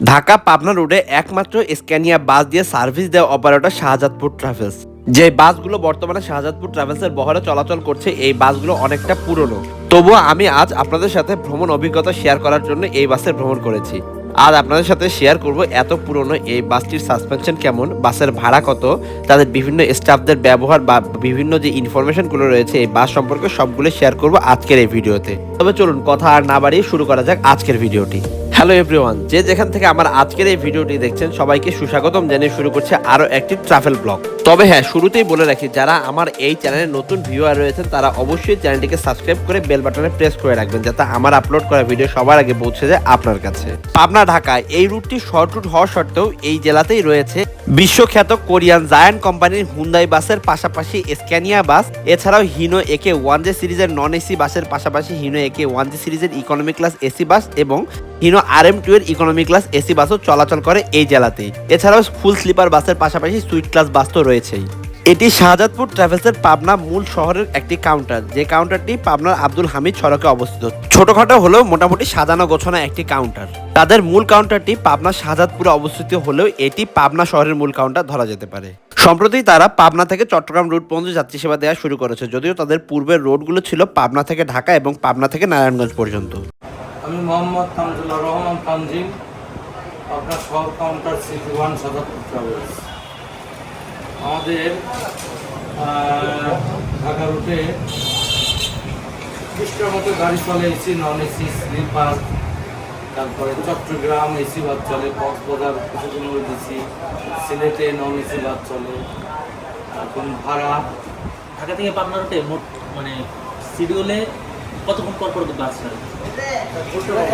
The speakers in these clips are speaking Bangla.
ঢাকা পাবনা রোডে একমাত্র স্ক্যানিয়া বাস দিয়ে সার্ভিস দেওয়া অপারেটর শাহজাদপুর ট্রাভেলস। যে বাসগুলো বর্তমানে শাহজাদপুর ট্রাভেলসের বহরে চলাচল করছে, এই বাসগুলো অনেকটা পুরনো। তবুও আমি আজ আপনাদের সাথে ভ্রমণ অভিজ্ঞতা শেয়ার করার জন্য এই বাসে ভ্রমণ করেছি। আজ আপনাদের সাথে শেয়ার করব এত পুরনো এই বাসটির সাসপেনশন কেমন, বাসের ভাড়া কত, তাদের বিভিন্ন স্টাফদের ব্যবহার বা বিভিন্ন যে ইনফরমেশনগুলো রয়েছে, এই বাস সম্পর্কে সবগুলো শেয়ার করব আজকের এই ভিডিওতে। তবে চলুন, কথা আর না বাড়িয়ে শুরু করা যাক আজকের ভিডিওটি। হ্যালো এভরিওয়ান যে যেখান থেকে আমার আজকের এই ভিডিওটি দেখছেন, সবাইকে সুস্বাগতম জানিয়ে শুরু করছে আরও একটি ট্রাভেল ব্লগ তবে হ্যাঁ শুরুতেই বলে রাখি, যারা আমার এই চ্যানেলে নতুন ভিউয়ার রয়েছেন, তারা অবশ্যই চ্যানেলটিকে সাবস্ক্রাইব করে বেল বাটনে প্রেস করে রাখবেন, যাতে আমার আপলোড করা ভিডিও সবার আগে পৌঁছে যায় আপনার কাছে। পাবনা ঢাকায় এই রুটটি শর্ট রুট হওয়া সত্ত্বেও এই জেলাতেই রয়েছে বিশ্বখ্যাত কোরিয়ান জায়ান্ট কোম্পানির হুন্দাই বাসের পাশাপাশি স্ক্যানিয়া বাস, এছাড়াও হিনো একে ওয়ান জে সিরিজের নন এসি বাসের পাশাপাশি হিনো একে ওয়ান জে সিরিজের ইকোনমি ক্লাস এসি বাস এবং হিনো আর এম টু এর ইকোনমি ক্লাস এসি বাসও চলাচল করে এই জেলাতেই এছাড়াও ফুল স্লিপার বাসের পাশাপাশি সুইট ক্লাস বাস তো রয়েছেই। এটি শাহজাদপুর ট্রাভেলসের পাবনা মূল শহরের একটি কাউন্টার যে কাউন্টারটি পাবনার আব্দুল হামিদ সড়কে অবস্থিত। ছোটখাটো হলেও মোটামুটি সাজানো গোছানো একটি কাউন্টার তাদের মূল কাউন্টারটি পাবনা শাহজাদপুরে অবস্থিত হলেও এটি পাবনা শহরের মূল কাউন্টার ধরা যেতে পারে। সম্প্রতি তারা পাবনা থেকে চট্টগ্রাম রুট পর্যন্ত যাত্রী সেবা দেওয়া শুরু করেছে, যদিও তাদের পূর্বের রোডগুলো ছিল পাবনা থেকে ঢাকা এবং পাবনা থেকে নারায়ণগঞ্জ পর্যন্ত। আমি মোহাম্মদ তামজুল্লাহ রহমান তানজিম। আপনার সব counter city one Sadapur travels আমাদের ঢাকা রুটে বিশটার মতো গাড়ি চলে এসি নন এসি স্লিপার, তারপরে চট্টগ্রাম এসি বাস চলে, কক্সবাজার হয়ে দিছি সিলেটে নন এসি বাস চলে, এখন ভাড়া। ঢাকা থেকে পাবনা রুটে মোট মানে শিডিউলে কতক্ষণ পর পর বাস ছাড়ে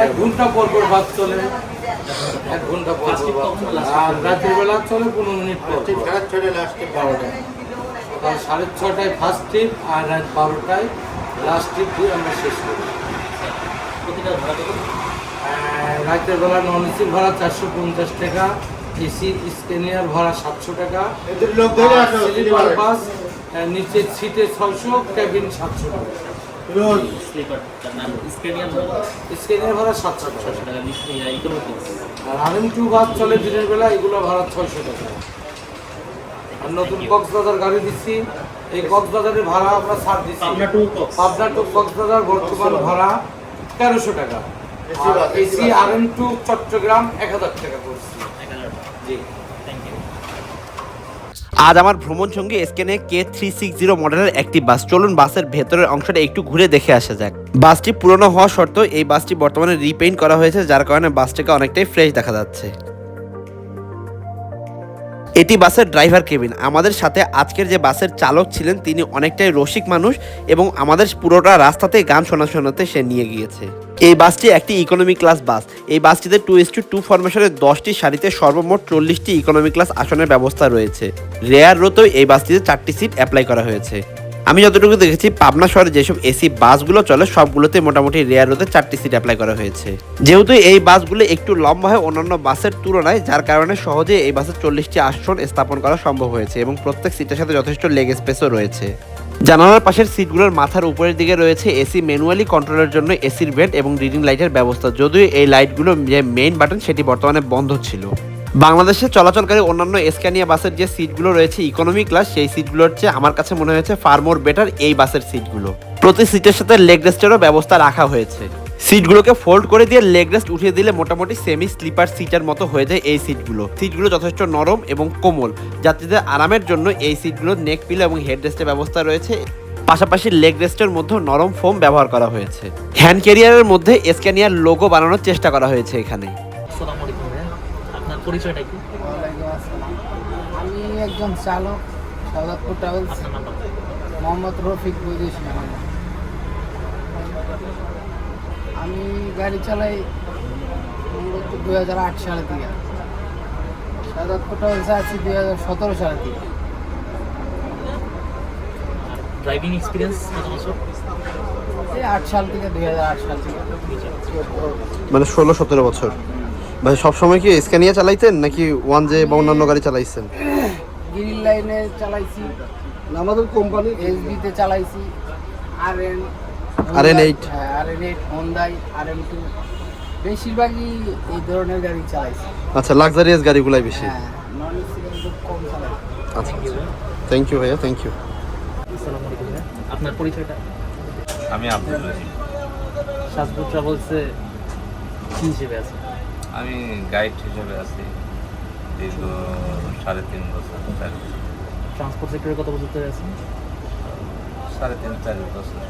এক ঘণ্টা পর পর বাস চলে। এক ঘণ্টা পর পর আর রাতের বেলা চলে পনেরো মিনিট পর পর। বারোটায়। সকাল সাড়ে ছটায় ফার্স্ট ট্রিপ আর রাত বারোটায় লাস্ট ট্রিপ দিয়ে আমরা শেষ করি। প্রতিটা ভাড়া কত? রাতের বেলা নন এসি ভাড়া চারশো পঞ্চাশ টাকা এসি স্ক্যানিয়ার ভাড়া সাতশো টাকা বাস নিচের সিটে ছয়শো ক্যাবিন সাতশো টাকা। স্লিপার নাম স্ক্যানিয়ার ভাড়া ভাড়া সাতশো ছশো টাকা ইকোনমিক আর আরএম টু বাস চলে দিনের বেলা এগুলো ভাড়া ছয়শো টাকা। আর নতুন কক্সবাজার গাড়ি দিচ্ছি। এই কক্সবাজারের ভাড়া আমরা ছাড় দিচ্ছি। পাবনা টু কক্সবাজার বর্তমান ভাড়া তেরোশো টাকা। AC R M two Chattogram এক হাজার টাকা করছি। জি। আজ আমার ভ্রমণ সঙ্গী Scania K three six zero মডেলের একটি বাস। চলুন বাসের ভেতরের অংশটা একটু ঘুরে দেখে আসা যাক। বাসটি পুরনো হওয়া সত্ত্বেও এই বাসটি বর্তমানে রিপেইন্ট করা হয়েছে, যার কারণে বাসটিকে অনেকটাই ফ্রেশ দেখা যাচ্ছে। এটি বাসের ড্রাইভার কেবিন আমাদের সাথে আজকের যে বাসের চালক ছিলেন, তিনি অনেকটাই রসিক মানুষ এবং আমাদের পুরোটা রাস্তাতে গান শোনা শোনাতে সে নিয়ে গিয়েছে। এই বাসটি একটি ইকোনমি ক্লাস বাস। এই বাসটিতে টু এস টু টু ফরমেশনের দশটি সারিতে সর্বমোট চল্লিশটি ইকোনমি ক্লাস আসনের ব্যবস্থা রয়েছে। রেয়ার রোতেও এই বাসটিতে চারটি সিট অ্যাপ্লাই করা হয়েছে। আমি যতটুকু দেখেছি, পাবনা শহরে যেসব এসি বাসগুলো চলে, সবগুলোতে মোটামুটি রেয়ার রোতে চারটি সিট অ্যাপ্লাই করা হয়েছে। যেহেতু এই বাসগুলো একটু লম্বা হয়, অন্যান্য বাসের তুলনায়, যার কারণে সহজে এই বাসের চল্লিশটি আসন স্থাপন করা সম্ভব হয়েছে এবং প্রত্যেক সিটের সাথে যথেষ্ট লেগ স্পেসও রয়েছে। জানালার পাশের সিটগুলোর মাথার উপরের দিকে রয়েছে এসি, ম্যানুয়ালি কন্ট্রোলের জন্য এসির ভেন্ট এবং রিডিং লাইটের ব্যবস্থা। যদিও এই লাইটগুলো যে মেইন বাটন সেটি বর্তমানে বন্ধ ছিল। বাংলাদেশে চলাচলকারী অন্যান্য স্ক্যানিয়া বাসের যে সিটগুলো রয়েছে ইকোনমি ক্লাস সেই সিটগুলোর চেয়ে আমার কাছে মনে হয়েছে ফার মোর বেটার এই বাসের সিটগুলো। প্রতি সিটের সাথে লেগ রেস্টেরও ব্যবস্থা রাখা হয়েছে। সিটগুলোকে ফোল্ড করে দিয়ে লেগ রেস্ট উঠিয়ে দিলে মোটামুটি সেমি স্লিপার সিটের মতো হয়ে যায় এই সিটগুলো। সিটগুলো যথেষ্ট নরম এবং কোমল। যাত্রীদের আরামের জন্য এই সিটগুলো নেক পিলো এবং হেড রেস্টের ব্যবস্থা রয়েছে। পাশাপাশি লেগ রেস্টের মধ্যে নরম ফোম ব্যবহার করা হয়েছে। হ্যান্ড ক্যারিয়ারের মধ্যে স্ক্যানিয়ার লোগো বানানোর চেষ্টা করা হয়েছে এখানে। আসসালামু আলাইকুম ভাইয়া। আপনার পরিচয়টা কি? আমি একজন চালক সাদাতপুর ট্রাভেলস। মোহাম্মদ রফিক বৈদেশ আমি গাড়ি চালাই মূলত দুই হাজার আট সালে থেকে। সাদাতপুর ট্রাভেলসে আছি দুই হাজার সতেরো সালে থেকে। ড্রাইভিং এক্সপিরিয়েন্স কত বছর? এই আট সাল থেকে দুই হাজার আট সাল থেকে। মানে ষোলো সতেরো বছর। ভাই সবসময় কি স্ক্যানিয়া চালাইতেন নাকি ওয়ান জে বা অন্যান্য গাড়ি চালাইছেন? গ্রিন লাইনে চালাইছি। আমাদের কোম্পানি এসবিতে চালাইছি। আর এন RN8 হ্যাঁ R N eight Hyundai R M two বেশিরভাগই এই ধরনের গাড়ি চালাইছি। আচ্ছা লাক্সারিয়াস গাড়িগুলাই বেশি? হ্যাঁ নন খুব কম চালাই আচ্ছা থ্যাংক ইউ ভাইয়া থ্যাংক ইউ আসসালামু আলাইকুম। আপনার পরিচয়টা? আমি আব্দুল রহিম সাজপুর ট্রাভেলসে কি হিসেবে আছে আমি গাইড হিসেবে আছি দীর্ঘ সাড়ে তিন বছর। ট্রান্সপোর্ট সেক্টরে কত বছর ধরে আছেন? সাড়ে তিন চার বছর।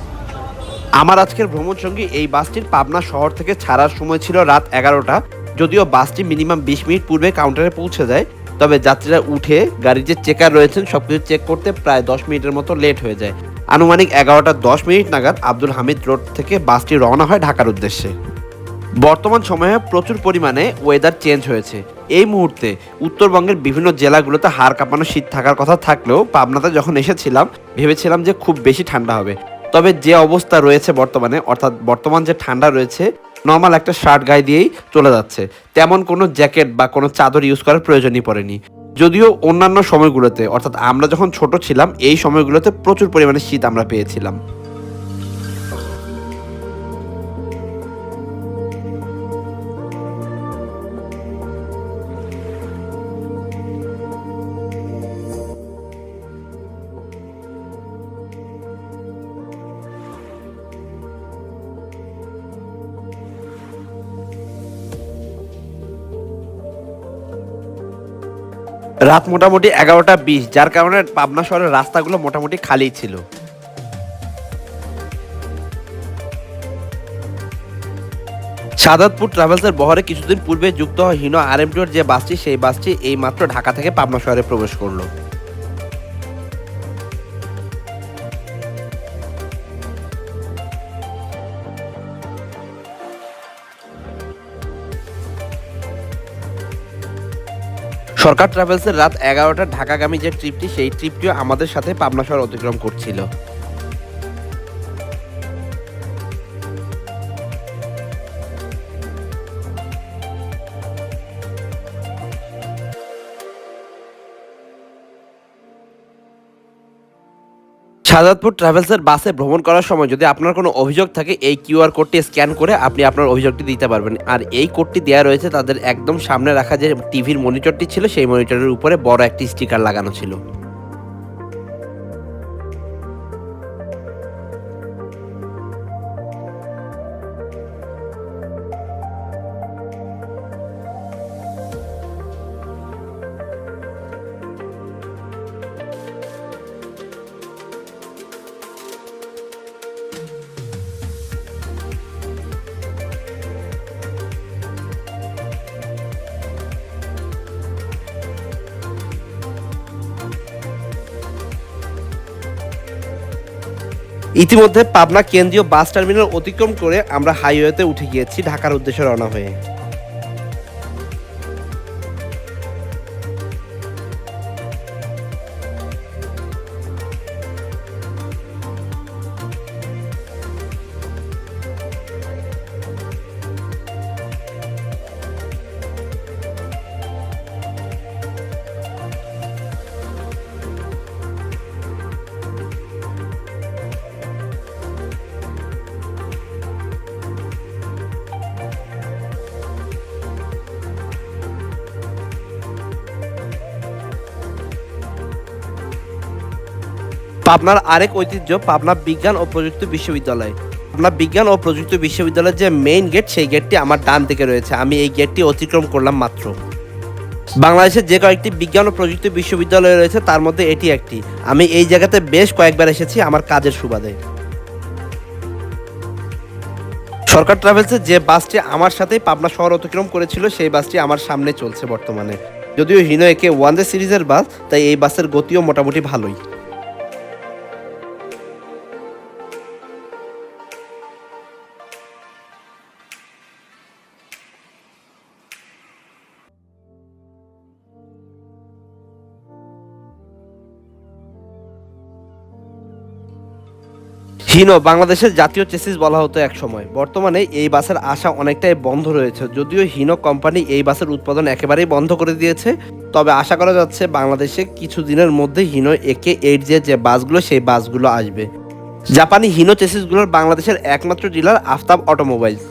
আমার আজকের ভ্রমণ সঙ্গী এই বাসটির পাবনা শহর থেকে ছাড়ার সময় ছিল রাত এগারোটা। যদিও বাসটি মিনিমাম বিশ মিনিট পূর্বে কাউন্টারে পৌঁছে যায়, তবে যাত্রীরা উঠে গাড়ির যে চেকার রয়েছেন সবকিছু চেক করতে প্রায় দশ মিনিটের মতো লেট হয়ে যায়। আনুমানিক এগারোটা দশ মিনিট নাগাদ আব্দুল হামিদ রোড থেকে বাসটি রওনা হয় ঢাকার উদ্দেশ্যে। বর্তমান সময়ে প্রচুর পরিমাণে ওয়েদার চেঞ্জ হয়েছে। এই মুহূর্তে উত্তরবঙ্গের বিভিন্ন জেলাগুলোতে হাড় কাঁপানো শীত থাকার কথা থাকলেও পাবনাতে যখন এসেছিলাম, ভেবেছিলাম যে খুব বেশি ঠান্ডা হবে। তবে যে অবস্থা রয়েছে বর্তমানে, অর্থাৎ বর্তমান যে ঠান্ডা রয়েছে নর্মাল একটা শার্ট গায়ে দিয়েই চলে যাচ্ছে। তেমন কোনো জ্যাকেট বা কোনো চাদর ইউজ করার প্রয়োজনই পড়েনি। যদিও অন্যান্য সময়গুলোতে, অর্থাৎ আমরা যখন ছোট ছিলাম, এই সময়গুলোতে প্রচুর পরিমাণে শীত আমরা পেয়েছিলাম। রাত মোটামুটি এগারোটা বিশ, যার কারণে পাবনা শহরের রাস্তাগুলো মোটামুটি খালি ছিল। সাদাতপুর ট্রাভেলসের বহরে কিছুদিন পূর্বে যুক্ত হয় হিনো আরএমটিওর যে বাসটি, সেই বাসটি এই মাত্র ঢাকা থেকে পাবনা শহরে প্রবেশ করল। সরকার ট্রাভেলসের রাত এগারোটা, ঢাকাগামী যে ট্রিপটি সেই ট্রিপটিও আমাদের সাথে পাবনা শহর অতিক্রম করছিল। শাহজাদপুর ট্রাভেলসের বাসে ভ্রমণ করার সময় যদি আপনার কোনো অভিযোগ থাকে, এই কিউআর কোডটি স্ক্যান করে আপনি আপনার অভিযোগটি দিতে পারবেন। আর এই কোডটি দেওয়া রয়েছে তাদের একদম সামনে রাখা যে টিভির মনিটরটি ছিল, সেই মনিটরের উপরে বড় একটি স্টিকার লাগানো ছিল। ইতিমধ্যে পাবনা কেন্দ্রীয় বাস টার্মিনাল অতিক্রম করে আমরা হাইওয়েতে উঠে গিয়েছি, ঢাকার উদ্দেশ্যে রওনা হয়ে। পাবনার আরেক ঐতিহ্য পাবনা বিজ্ঞান ও প্রযুক্তি বিশ্ববিদ্যালয়। পাবনা বিজ্ঞান ও প্রযুক্তি বিশ্ববিদ্যালয়ের যে মেইন গেট সেই গেটটি আমার ডান দিকে রয়েছে। আমি এই গেটটি অতিক্রম করলাম মাত্র। বাংলাদেশের যে কয়েকটি বিজ্ঞান ও প্রযুক্তি বিশ্ববিদ্যালয় রয়েছে, তার মধ্যে এটি একটি। আমি এই জায়গাতে বেশ কয়েকবার এসেছি আমার কাজের সুবাদে। সরকার ট্রাভেলসের যে বাসটি আমার সাথেই পাবনা শহর অতিক্রম করেছিল, সেই বাসটি আমার সামনে চলছে বর্তমানে। যদিও হিনো একে ওয়ান ডে সিরিজের বাস, তাই এই বাসের গতিও মোটামুটি ভালোই। হিনো বাংলাদেশের জাতীয় চেসিস বলা হতো এক সময় বর্তমানে এই বাসের আশা অনেকটাই বন্ধ রয়েছে। যদিও হিনো কোম্পানি এই বাসের উৎপাদন একেবারেই বন্ধ করে দিয়েছে, তবে আশা করা যাচ্ছে বাংলাদেশে কিছু দিনের মধ্যে হিনো একে এইট যে যে বাসগুলো, সেই বাসগুলো আসবে। জাপানি হিনো চেসিসগুলোর বাংলাদেশের একমাত্র ডিলার আফতাব অটোমোবাইলস।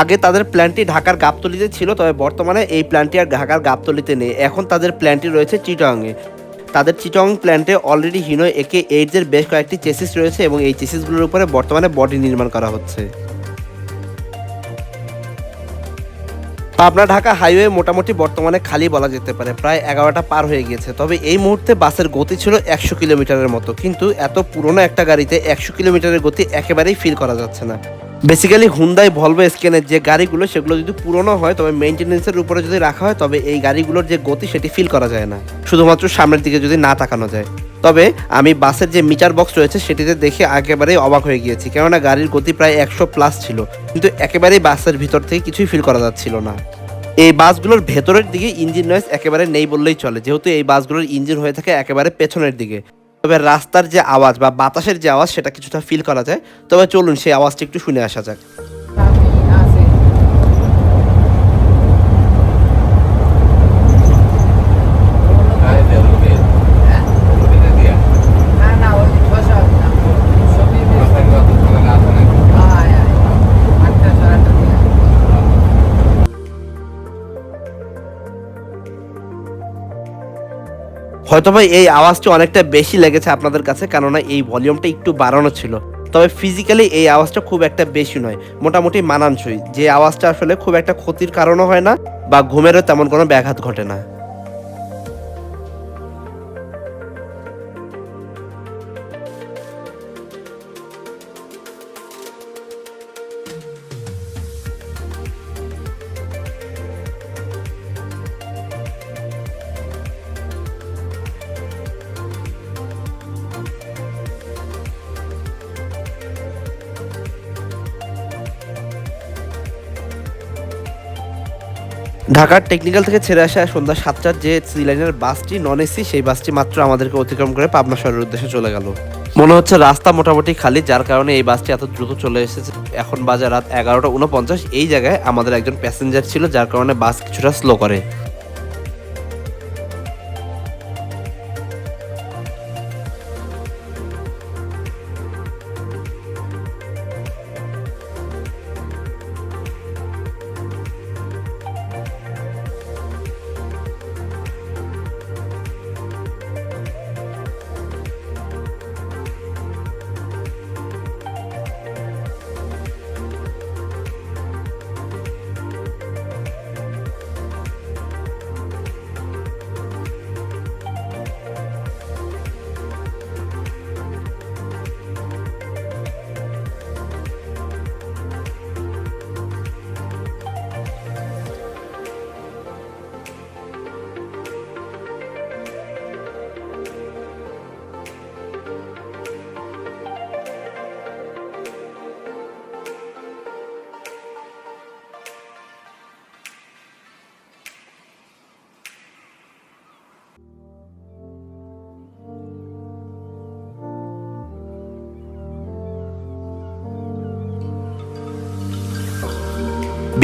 আগে তাদের প্ল্যানটি ঢাকার গাবতলিতে ছিল, তবে বর্তমানে এই প্ল্যানটি আর ঢাকার গাবতলিতে নেই। এখন তাদের প্ল্যানটি রয়েছে চিটংয়ে। তাদের চিটং প্ল্যান্টে অলরেডি হিনো একে এইডসের বেশ কয়েকটি চেসিস রয়েছে এবং এই চেসিসগুলোর উপরে বর্তমানে বডি নির্মাণ করা হচ্ছে। পাবনা ঢাকা হাইওয়ে মোটামুটি বর্তমানে খালি বলা যেতে পারে, প্রায় এগারোটা পার হয়ে গিয়েছে। তবে এই মুহূর্তে বাসের গতি ছিল একশো কিলোমিটারের মতো, কিন্তু এত পুরনো একটা গাড়িতে একশো কিলোমিটারের গতি একেবারেই ফিল করা যাচ্ছে না। বেসিক্যালি হুন্দাই ভলভো স্ক্যানের যে গাড়িগুলো, সেগুলো যদি পুরনো হয়, তবে মেনটেন্যান্সের উপরে যদি রাখা হয়, তবে এই গাড়িগুলোর যে গতি, সেটি ফিল করা যায় না। শুধুমাত্র সামনের দিকে যদি না তাকানো যায়। তবে আমি বাসের যে মিটার বক্স রয়েছে, সেটিতে দেখে একেবারেই অবাক হয়ে গিয়েছি। কেননা গাড়ির গতি প্রায় একশো প্লাস ছিল, কিন্তু একেবারেই বাসের ভিতর থেকে কিছুই ফিল করা যাচ্ছিল না। এই বাসগুলোর ভেতরের দিকে ইঞ্জিন নয়েজ একেবারে নেই বললেই চলে, যেহেতু এই বাসগুলোর ইঞ্জিন হয়ে থাকে একেবারে পেছনের দিকে। তবে রাস্তার যে আওয়াজ বা বাতাসের যে আওয়াজ, সেটা কিছুটা ফিল করা যায়। তবে চলুন সেই আওয়াজটি একটু শুনে আসা যাক। হয়তোবা এই আওয়াজটি অনেকটা বেশি লেগেছে আপনাদের কাছে, কেননা এই ভলিউমটা একটু বাড়ানো ছিল। তবে ফিজিক্যালি এই আওয়াজটা খুব একটা বেশি নয়, মোটামুটি মানানসই। যে আওয়াজটা আসলে খুব একটা ক্ষতির কারণও হয় না বা ঘুমেরও তেমন কোনো ব্যাঘাত ঘটে না। ঢাকার টেকনিক্যাল থেকে ছেড়ে আসা সন্ধ্যা সাতটার যে সি লাইনের বাসটি নন এসি সেই বাসটি মাত্র আমাদেরকে অতিক্রম করে পাবনা শহরের উদ্দেশ্যে চলে গেল। মনে হচ্ছে রাস্তা মোটামুটি খালি, যার কারণে এই বাসটি এত দ্রুত চলে এসেছে। এখন বাজার রাত এগারোটা উনপঞ্চাশ এই জায়গায় আমাদের একজন প্যাসেঞ্জার ছিল, যার কারণে বাস কিছুটা স্লো করে।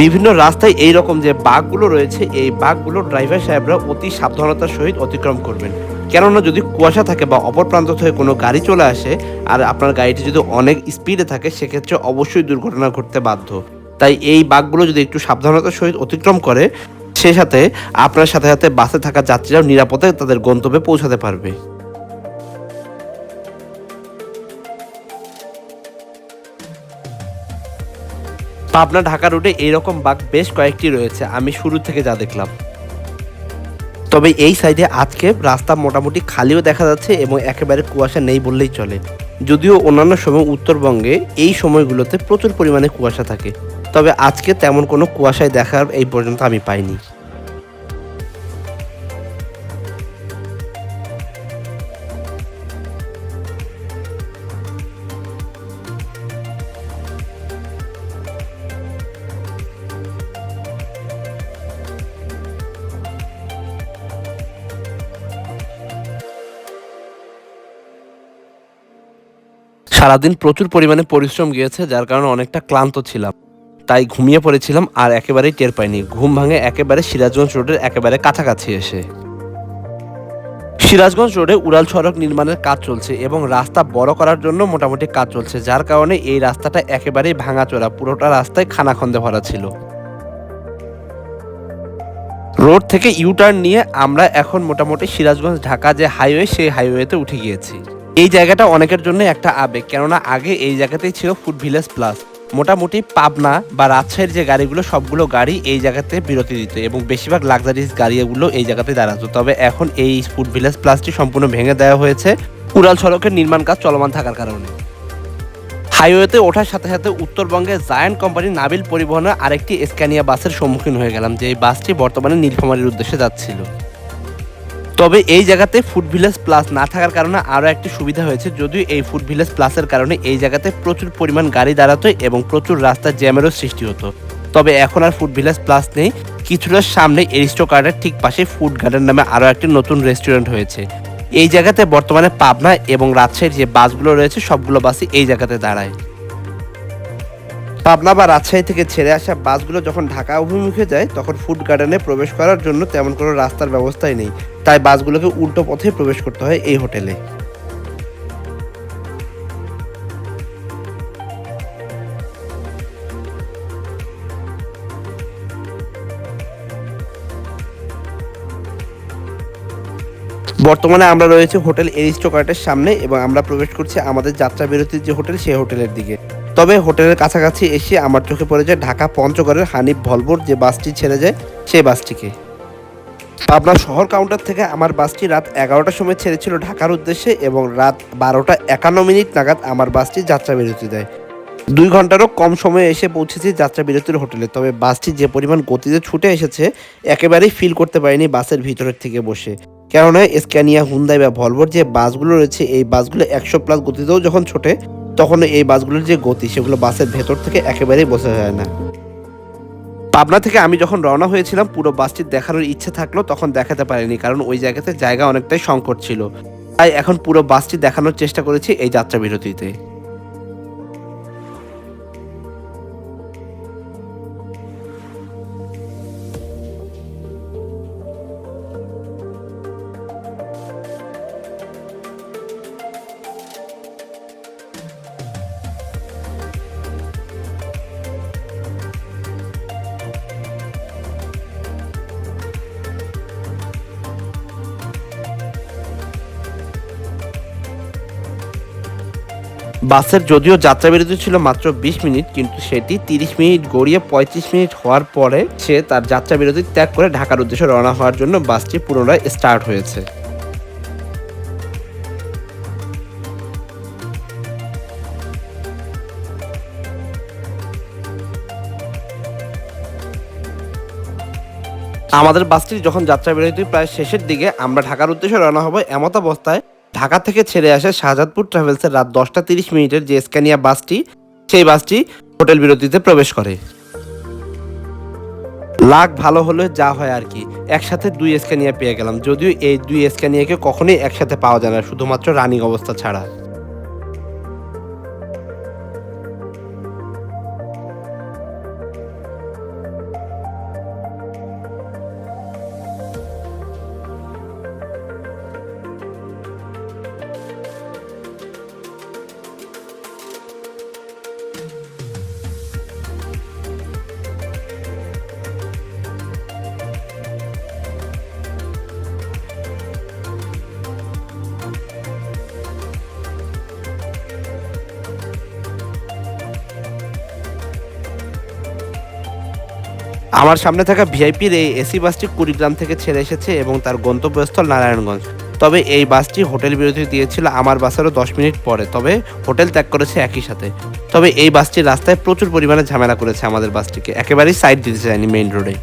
বিভিন্ন রাস্তায় এই রকম যে বাঘগুলো রয়েছে, এই বাঘগুলো ড্রাইভার সাহেবরা অতি সাবধানতার সহিত অতিক্রম করবেন। কেননা যদি কুয়াশা থাকে বা অপর প্রান্ত থেকে কোনো গাড়ি চলে আসে আর আপনার গাড়িটি যদি অনেক স্পিডে থাকে, সেক্ষেত্রে অবশ্যই দুর্ঘটনা ঘটতে বাধ্য। তাই এই বাঘগুলো যদি একটু সাবধানতার সহিত অতিক্রম করে সেই সাথে আপনার সাথে সাথে বাসে থাকা যাত্রীরাও নিরাপদে তাদের গন্তব্যে পৌঁছাতে পারবে। পাবনা ঢাকা রুটে এরকম বাঘ বেশ কয়েকটি রয়েছে, আমি শুরু থেকে যা দেখলাম। তবে এই সাইডে আজকে রাস্তা মোটামুটি খালিও দেখা যাচ্ছে এবং একেবারে কুয়াশা নেই বললেই চলে। যদিও অন্যান্য সময় উত্তরবঙ্গে এই সময়গুলোতে প্রচুর পরিমাণে কুয়াশা থাকে, তবে আজকে তেমন কোনো কুয়াশায় দেখার এই পর্যন্ত আমি পাইনি। সারাদিন প্রচুর পরিমাণে পরিশ্রম গিয়েছে, যার কারণে অনেকটা ক্লান্ত ছিলাম। তাই ঘুমিয়ে পড়েছিলাম আর একেবারেই টের পাইনি। ঘুম ভাঙে একেবারে সিরাজগঞ্জ রোডের একেবারে কাছাকাছি এসে। সিরাজগঞ্জ রোডে উড়াল সড়ক নির্মাণের কাজ চলছে এবং রাস্তা বড় করার জন্য মোটামুটি কাজ চলছে, যার কারণে এই রাস্তাটা একেবারেই ভাঙাচোরা, পুরোটা রাস্তায় খানাখন্দে ভরা ছিল। রোড থেকে ইউটার্ন নিয়ে আমরা এখন মোটামুটি সিরাজগঞ্জ ঢাকা যে হাইওয়ে, সেই হাইওয়েতে উঠে গিয়েছি। এই জায়গাটা অনেকের জন্য একটা আবেগ, কেননা আগে এই জায়গাতেই ছিল ফুড ভিলেজ প্লাস মোটামুটি পাবনা বা রাজশাহীর যে গাড়িগুলো, সবগুলো গাড়ি এই জায়গাতে বিরতি দিত এবং বেশিরভাগ লাক্সারিজ গাড়িগুলো এই জায়গাতে দাঁড়াতো। তবে এখন এই ফুড ভিলেজ প্লাসটি সম্পূর্ণ ভেঙে দেওয়া হয়েছে। উড়াল সড়কের নির্মাণ কাজ চলমান থাকার কারণে। হাইওয়েতে ওঠার সাথে সাথে উত্তরবঙ্গে জায়ান্ট কোম্পানি নাবিল পরিবহনের আরেকটি স্ক্যানিয়া বাসের সম্মুখীন হয়ে গেলাম যে এই বাসটি বর্তমানে নীলফামারীর উদ্দেশ্যে যাচ্ছিল। তবে এই জায়গাতে ফুড ভিলেজ প্লাস না থাকার কারণে আরও একটি সুবিধা হয়েছে, যদিও এই ফুড ভিলেজ প্লাসের কারণে এই জায়গাতে প্রচুর পরিমাণ গাড়ি দাঁড়াতো এবং প্রচুর রাস্তার জ্যামেরও সৃষ্টি হতো। তবে এখন আর ফুড ভিলেজ প্লাস নেই কিছুটার সামনে এরিস্টো কার্ডের ঠিক পাশে ফুড গার্ডেন নামে আরও একটি নতুন রেস্টুরেন্ট হয়েছে। এই জায়গাতে বর্তমানে পাবনা এবং রাজশাহীর যে বাসগুলো রয়েছে, সবগুলো বাসই এই জায়গাতে দাঁড়ায়। পাবনা বা রাজশাহী থেকে ছেড়ে আসা বাসগুলো যখন ঢাকা অভিমুখে যায়, তখন ফুড গার্ডেনে প্রবেশ করার জন্য তেমন কোনো রাস্তার ব্যবস্থাই নেই। তাই বাসগুলোকে উল্টো পথে প্রবেশ করতে হয় এই হোটেলে। বর্তমানে আমরা রয়েছে হোটেল এরিস্টোকার্টের সামনে এবং আমরা প্রবেশ করছি আমাদের যাত্রা বিরতির যে হোটেল, সেই হোটেলের দিকে। তবে হোটেলের কাছাকাছি এসে আমার চোখে পড়ে যায় ঢাকা পঞ্চগড়ের হানিফ ভলভোর যে বাসটি ছেড়ে যায়, সেই বাসটিকে। পাবনা শহর কাউন্টার থেকে আমার বাসটি রাত এগারোটার সময় ছেড়েছিল ঢাকার উদ্দেশ্যে এবং রাত বারোটা একান্ন মিনিট নাগাদ আমার বাসটি যাত্রা বিরতি দেয়। দুই ঘন্টারও কম সময়ে এসে পৌঁছেছি যাত্রা বিরতির হোটেলে, তবে বাসটি যে পরিমাণ গতিতে ছুটে এসেছে, একেবারেই ফিল করতে পারিনি বাসের ভিতরের থেকে বসে। কেননা, স্ক্যানিয়া, হুন্দাই বা ভলভোর যে বাসগুলো রয়েছে, এই বাসগুলো একশো প্লাস গতিতেও যখন ছোটে তখন এই বাসগুলোর যে গতি, সেগুলো বাসের ভেতর থেকে একেবারেই বোঝা যায় না। পাবনা থেকে আমি যখন রওনা হয়েছিলাম, পুরো বাসটি দেখানোর ইচ্ছে থাকল তখন দেখাতে পারিনি, কারণ ওই জায়গাতে জায়গা অনেকটাই সংকট ছিল। তাই এখন পুরো বাসটি দেখানোর চেষ্টা করেছি এই যাত্রা বিরতিতে বাসের যদিও যাত্রা বিরতি ছিল মাত্র বিশ মিনিট, কিন্তু সেটি তিরিশ মিনিট গড়িয়ে পঁয়ত্রিশ মিনিট হওয়ার পরে সে তার যাত্রা বিরতি ত্যাগ করে ঢাকার উদ্দেশ্যে রওনা হওয়ার জন্য বাসটি পুনরায় স্টার্ট হয়েছে। আমাদের বাসটি যখন যাত্রা বিরতি প্রায় শেষের দিকে আমরা ঢাকার উদ্দেশ্যে রওনা হব, এমত অবস্থায় ঢাকা থেকে ছেড়ে আসে শাহজাদপুর ট্রাভেলসের রাত দশটা তিরিশ মিনিটের যে স্ক্যানিয়া বাসটি, সেই বাসটি হোটেল বিরতিতে প্রবেশ করে। লাখ ভালো হলে যা হয় আর কি। একসাথে দুই স্ক্যানিয়া পেয়ে গেলাম। যদিও এই দুই স্ক্যানিয়াকে কখনোই একসাথে পাওয়া যায় না, শুধুমাত্র রানিং অবস্থা ছাড়া। আমার সামনে থাকা ভিআইপির এই এসি বাসটি কুড়িগ্রাম থেকে ছেড়ে এসেছে এবং তার গন্তব্যস্থল নারায়ণগঞ্জ। তবে এই বাসটি হোটেল বিরতি দিয়েছিল আমার বাসেরও দশ মিনিট পরে, তবে হোটেল ত্যাগ করেছে একই সাথে। তবে এই বাসটি রাস্তায় প্রচুর পরিমাণে ঝামেলা করেছে আমাদের বাসটিকে। একেবারেই সাইড দিতে চায়নি মেইন রোডে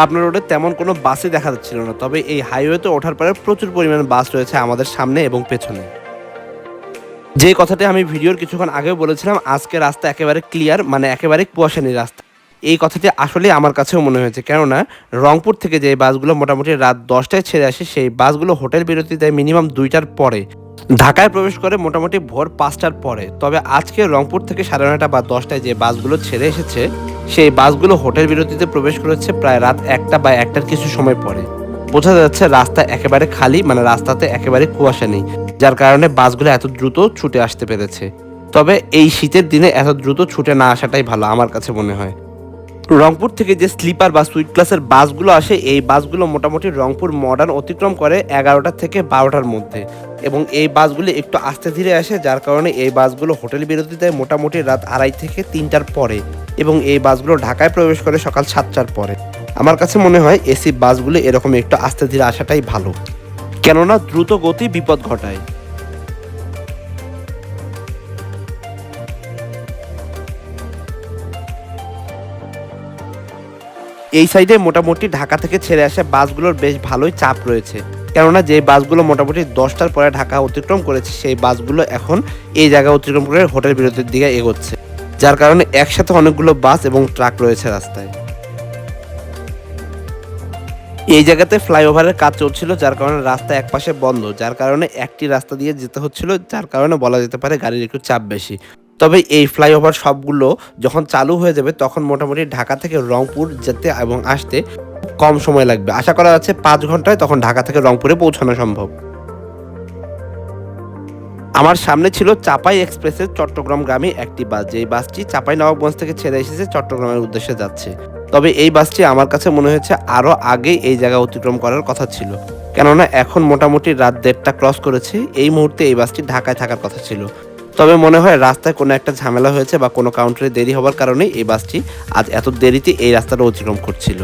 পাবনা রোডে তেমন কোনো বাসই দেখা যাচ্ছিল না, তবে এই হাইওয়েতে ওঠার পরে প্রচুর পরিমাণে বাস রয়েছে আমাদের সামনে এবং পেছনে। যে কথাটি আমি ভিডিওর কিছুক্ষণ আগেও বলেছিলাম, আজকে রাস্তা একেবারে ক্লিয়ার মানে একেবারে কুয়াশানি রাস্তা। এই কথাটি আসলে আমার কাছেও মনে হয়েছে, কেননা রংপুর থেকে যে বাসগুলো মোটামুটি রাত দশটায় ছেড়ে আসে, সেই বাসগুলো হোটেল বিরতি দেয় মিনিমাম দুইটার পরে। ঢাকায় প্রবেশ করে মোটামুটি ভোর পাঁচটার পরে। তবে আজকে রংপুর থেকে সাড়ে নয়টা বা দশটায় যে বাসগুলো ছেড়ে এসেছে, সেই বাসগুলো হোটেল বিরতিতে প্রবেশ করেছে প্রায় রাত একটা বা একটার কিছু সময় পরে। বোঝা যাচ্ছে রাস্তা একেবারে খালি মানে রাস্তাতে একেবারে কুয়াশা নেই, যার কারণে বাসগুলো এত দ্রুত ছুটে আসতে পেরেছে। তবে এই শীতের দিনে এত দ্রুত ছুটে না আসাটাই ভালো, আমার কাছে মনে হয়। রংপুর থেকে যে স্লিপার বা সুইট ক্লাসের বাসগুলো আসে, এই বাসগুলো মোটামুটি রংপুর মডার্ন অতিক্রম করে এগারোটা থেকে বারোটার মধ্যে। এবং এই বাসগুলি একটু আস্তে ধীরে আসে, যার কারণে এই বাসগুলো হোটেল বিরতি দেয় মোটামুটি রাত আড়াই থেকে তিনটার পরে এবং এই বাসগুলো ঢাকায় প্রবেশ করে সকাল সাতটার পরে। আমার কাছে মনে হয় এসি বাসগুলো এরকম একটু আস্তে ধীরে আসাটাই ভালো। কেননা দ্রুত গতি বিপদ ঘটায়। এই সাইডে মোটামুটি ঢাকা থেকে ছেড়ে আসা বাসগুলোর বেশ ভালোই চাপ রয়েছে। কেননা যে বাসগুলো মোটামুটি দশটার পরে ঢাকা অতিক্রম করেছে, সেই বাসগুলো এখন এই জায়গা অতিক্রম করে হোটেল বিরতির দিকে এগোচ্ছে। যার কারণে একসাথে অনেকগুলো বাস এবং ট্রাক রয়েছে রাস্তায়। এই জায়গাতে ফ্লাইওভারের কাজ চলছিল, যার কারণে রাস্তা একপাশে বন্ধ, যার কারণে একটি রাস্তা দিয়ে যেতে হচ্ছিল, যার কারণে বলা যেতে পারে গাড়ির একটু চাপ বেশি। তবে এই ফ্লাইওভার সবগুলো যখন চালু হয়ে যাবে, তখন মোটামুটি ঢাকা থেকে রংপুর যেতে এবং আসতে কম সময় লাগবে। আশা করা যাচ্ছে পাঁচ ঘন্টায় তখন ঢাকা থেকে রংপুরে পৌঁছানো সম্ভব। আমার সামনে ছিল চাপাই এক্সপ্রেসের চট্টগ্রামগামী একটি বাস। যেই বাসটি চাপাই নবাবগঞ্জ থেকে ছেড়ে এসেছে, চট্টগ্রামের উদ্দেশ্যে যাচ্ছে। তবে এই বাসটি আমার কাছে মনে হয়েছে আরও আগেই এই জায়গা অতিক্রম করার কথা ছিল। কেননা এখন মোটামুটি রাত দেড়টা ক্রস করেছে, এই মুহূর্তে এই বাসটি ঢাকায় থাকার কথা ছিল। তবে মনে হয় রাস্তায় কোনো একটা ঝামেলা হয়েছে বা কোনো কাউন্টারে দেরি হওয়ার কারণে এই বাসটি আজ এত দেরিতে এই রাস্তাটা অতিক্রম করছিল।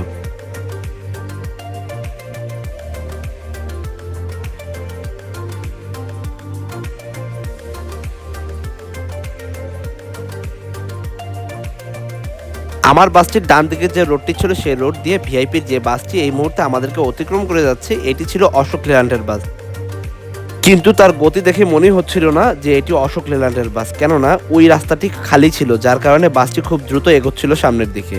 আমার বাসটির ডান দিকে যে রোডটি ছিল সেই রোড দিয়ে ভিআইপির যে বাসটি এই মুহূর্তে আমাদেরকে অতিক্রম করে যাচ্ছে, এটি ছিল অশোক লেল্যান্ডের বাস। কিন্তু তার গতি দেখে মনে হচ্ছিল না যে এটি অশোক লেল্যান্ডের বাস। কেননা ওই রাস্তাটি খালি ছিল, যার কারণে বাসটি খুব দ্রুত এগোচ্ছিল সামনের দিকে।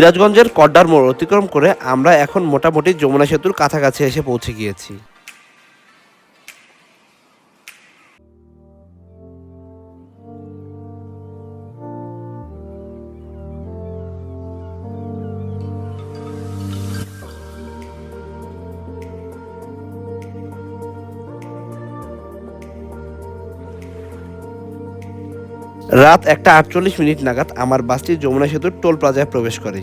সিরাজগঞ্জের কড্ডার মোড় অতিক্রম করে আমরা এখন মোটামুটি যমুনা সেতুর কাছাকাছি এসে পৌঁছে গিয়েছি। রাত একটা আটচল্লিশ মিনিট নাগাদ আমার বাসটি যমুনা সেতুর টোল প্লাজায় প্রবেশ করে।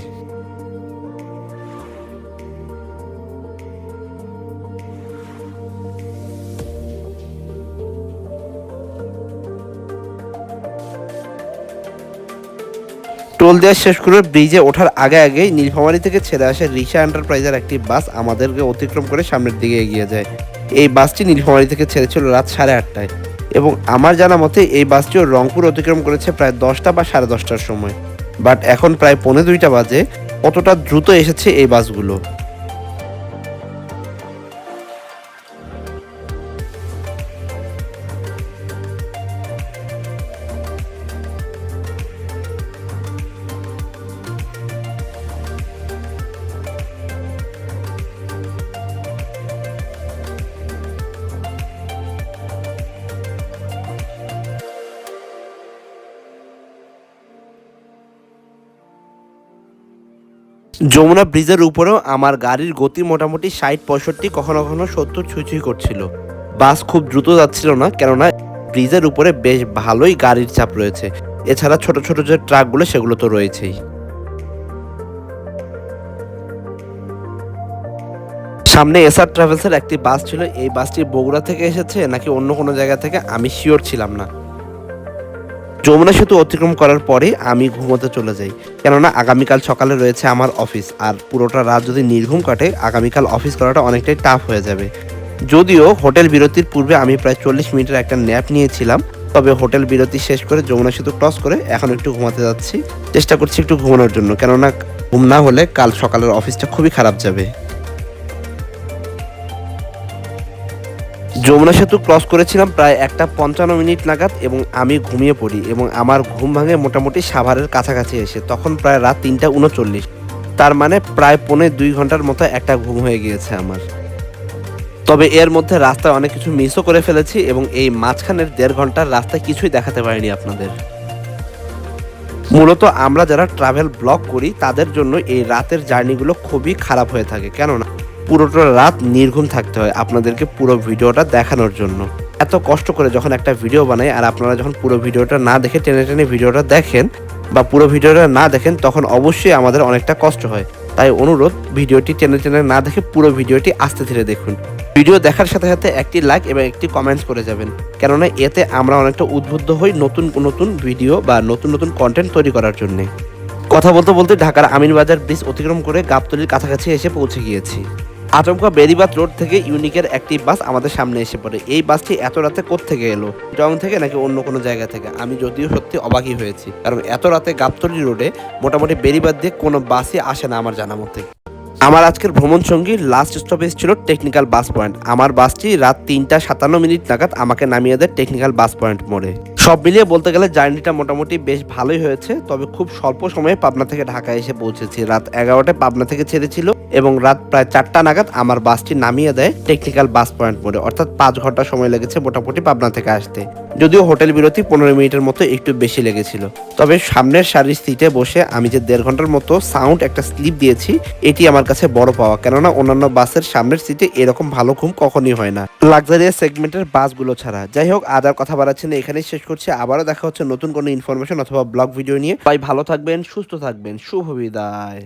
টোল দেওয়া শেষ করে ব্রিজে ওঠার আগে আগেই নীলফামারী থেকে ছেড়ে আসে রিক্সা এন্টারপ্রাইজের একটি বাস আমাদেরকে অতিক্রম করে সামনের দিকে এগিয়ে যায়। এই বাসটি নীলফামারী থেকে ছেড়েছিল রাত সাড়ে আটটায়। এবং আমার জানা মতে এই বাসটিও রংপুর অতিক্রম করেছে প্রায় দশটা বা সাড়ে দশটার সময়। বাট এখন প্রায় পৌনে দুইটা বাজে, কতটা দ্রুত এসেছে এই বাসগুলো? যমুনা ব্রিজের উপরেও আমার গাড়ির গতি মোটামুটি ষাট, পঁয়ষট্টি, কখনো কখনো সত্তর ছুঁই করছিল। বাস খুব দ্রুত যাচ্ছিল না, কেননা ব্রিজের উপরে বেশ ভালোই গাড়ির চাপ রয়েছে। এছাড়া ছোট ছোট যে ট্রাকগুলো, সেগুলো তো রয়েছেই। সামনে এসআর ট্রাভেলসের একটি বাস ছিল। এই বাসটি বগুড়া থেকে এসেছে, নাকি অন্য কোনো জায়গা থেকে? আমি শিওর ছিলাম না। যমুনা সেতু অতিক্রম করার পরে আমি ঘুমোতে চলে যাই। কেননা আগামীকাল সকালে রয়েছে আমার অফিস, আর পুরোটা রাত যদি নির্ঘুম কাটে, আগামীকাল অফিস করাটা অনেকটাই টাফ হয়ে যাবে। যদিও হোটেল বিরতির পূর্বে আমি প্রায় চল্লিশ মিনিটের একটা ন্যাপ নিয়েছিলাম, তবে হোটেল বিরতি শেষ করে যমুনা সেতু ক্রস করে এখন একটু ঘুমাতে যাচ্ছি। চেষ্টা করছি একটু ঘুমানোর জন্য, কেননা ঘুম না হলে কাল সকালের অফিসটা খুবই খারাপ যাবে। যমুনা সেতু ক্রস করেছিলাম প্রায় একটা পঞ্চান্ন মিনিট নাগাদ এবং আমি ঘুমিয়ে পড়ি এবং আমার ঘুম ভাঙে মোটামুটি সাভারের কাছাকাছি এসে, তখন প্রায় রাত তিনটা উনচল্লিশ। তার মানে প্রায় পৌনে দুই ঘণ্টার মতো একটা ঘুম হয়ে গিয়েছে আমার। তবে এর মধ্যে রাস্তায় অনেক কিছু মিসও করে ফেলেছি এবং এই মাঝখানের দেড় ঘণ্টার রাস্তায় কিছুই দেখাতে পারিনি আপনাদের। মূলত আমরা যারা ট্রাভেল ব্লগ করি, তাদের জন্য এই রাতের জার্নিগুলো খুবই খারাপ হয়ে থাকে। কেননা পুরোটা রাত নির্ঘুম থাকতে হয় আপনাদেরকে পুরো ভিডিওটা দেখানোর জন্য। এত কষ্ট করে যখন একটা ভিডিও বানাই আর আপনারা যখন পুরো ভিডিওটা না দেখে টেনে টেনে ভিডিওটা দেখেন বা পুরো ভিডিওটা না দেখেন, তখন অবশ্যই আমাদের অনেকটা কষ্ট হয়। তাই অনুরোধ, ভিডিওটি টেনে টেনে না দেখে পুরো ভিডিওটি আস্তে ধীরে দেখুন। ভিডিও দেখার সাথে সাথে একটি লাইক এবং একটি কমেন্টস করে যাবেন। কেননা এতে আমরা অনেকটা উদ্বুদ্ধ হই নতুন নতুন ভিডিও বা নতুন নতুন কন্টেন্ট তৈরি করার জন্যে। কথা বলতে বলতে ঢাকার আমিনবাজার ব্রিজ অতিক্রম করে গাবতলির কাছাকাছি এসে পৌঁছে গিয়েছি। আচমকা বেরিবাদ রোড থেকে ইউনিকের একটি বাস আমাদের সামনে এসে পড়ে। এই বাসটি এত রাতে থেকে এলো? টং থেকে নাকি অন্য কোনো জায়গা থেকে? আমি যদিও সত্যি অবাকই হয়েছি, কারণ এত রাতে গাবতলি রোডে মোটামুটি বেরিবাদ দিয়ে কোনো বাসই আসে না আমার জানা মতে। আমার আজকের ভ্রমণ সঙ্গীর লাস্ট স্টপেজ ছিল টেকনিক্যাল বাস পয়েন্ট আমার বাসটি রাত তিনটা সাতান্ন মিনিট নাগাদ আমাকে নামিয়ে দেয় টেকনিক্যাল বাস পয়েন্ট মোড়ে। সব মিলিয়ে বলতে গেলে জার্নিটা মোটামুটি বেশ ভালোই হয়েছে, তবে খুব স্বল্প সময়ে পাবনা থেকে ঢাকা এসে পৌঁছেছি। রাত এগারোটায় পাবনা থেকে ছেড়েছিল এবং রাত প্রায় চারটা নাগাদ আমার বাসটি নামিয়ে দেয় টেকনিক্যাল বাস পয়েন্ট মোড়ে। অর্থাৎ পাঁচ ঘণ্টা সময় লেগেছে মোটামুটি পাবনা থেকে আসতে। যদিও হোটেল বিরতি পনেরো মিনিটের মতো একটু বেশি লেগেছিল। তবে সামনের সারির সিটে বসে আমি যে দেড় ঘণ্টার মতো সাউন্ড একটা স্লিপ দিয়েছি, এটি আমার কাছে বড় পাওয়া। কেননা অন্যান্য বাসের সামনের সিটে এরকম ভালো ঘুম কখনই হয় না। লাক্সারিয়াস সেগমেন্টের বাসগুলো ছাড়া। যাই হোক আজ আর কথা বাড়াচ্ছি না, এখানেই শেষ করছি। আবারও দেখা হচ্ছে নতুন কোনো ইনফরমেশন অথবা ব্লগ ভিডিও নিয়ে। তাই ভালো থাকবেন, সুস্থ থাকবেন। শুভ বিদায়।